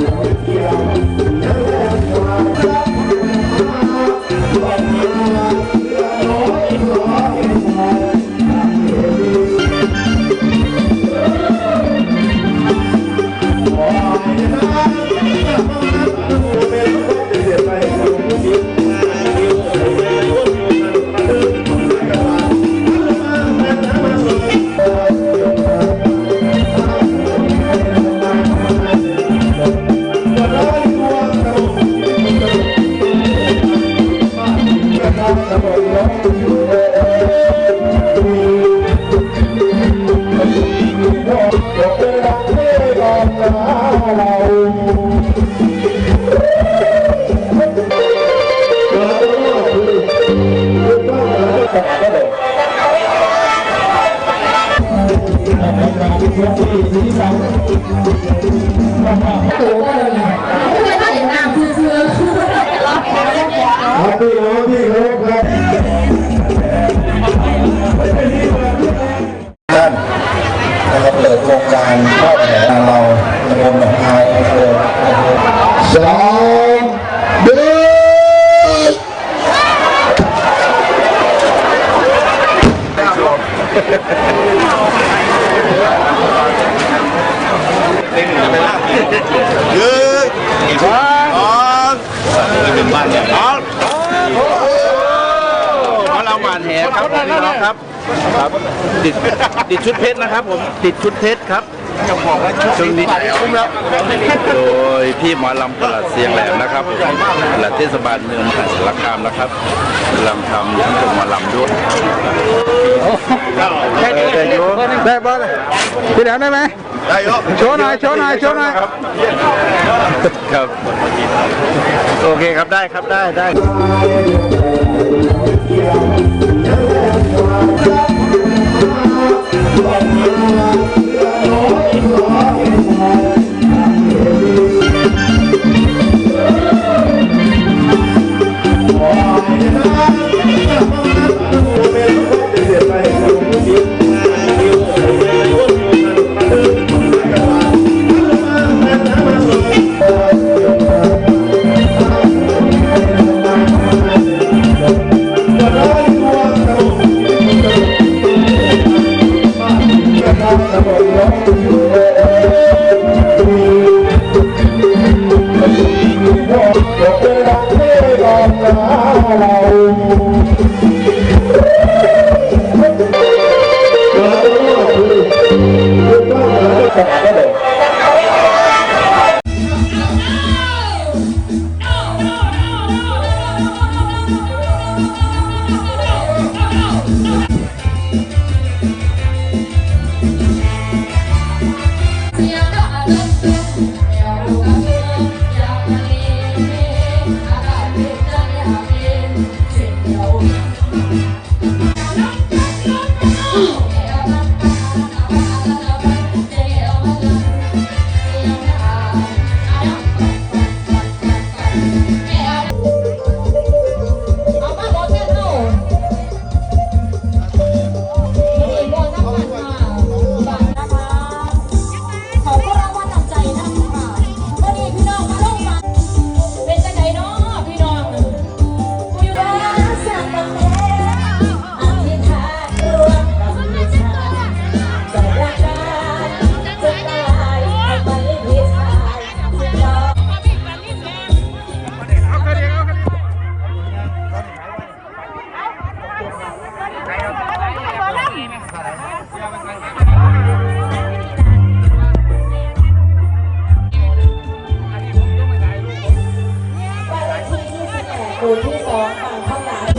ค รับ สองเป็นบ้านเนี่ยเอาเอาเราหวานแหครับพี่น้องครับครับติดติดชุดเพชรนะครับ ผมติดชุดเพชรครับช่วงนี้คุ้มแล้วโดยพี่หมอลำประหลัดเสียงแหลมนะครับผมประหลัดเทศบาลเมืองมหาสารคามนะครับลำทำทั้งเป็นหมอลำด้วยได้บอลพี่แหลมได้ไหม ได้ยกโชว์หน่อยโชว์หน่อยโชว์หน่อยครับ ครับ โอเคครับได้ครับได้ได้ 好慢来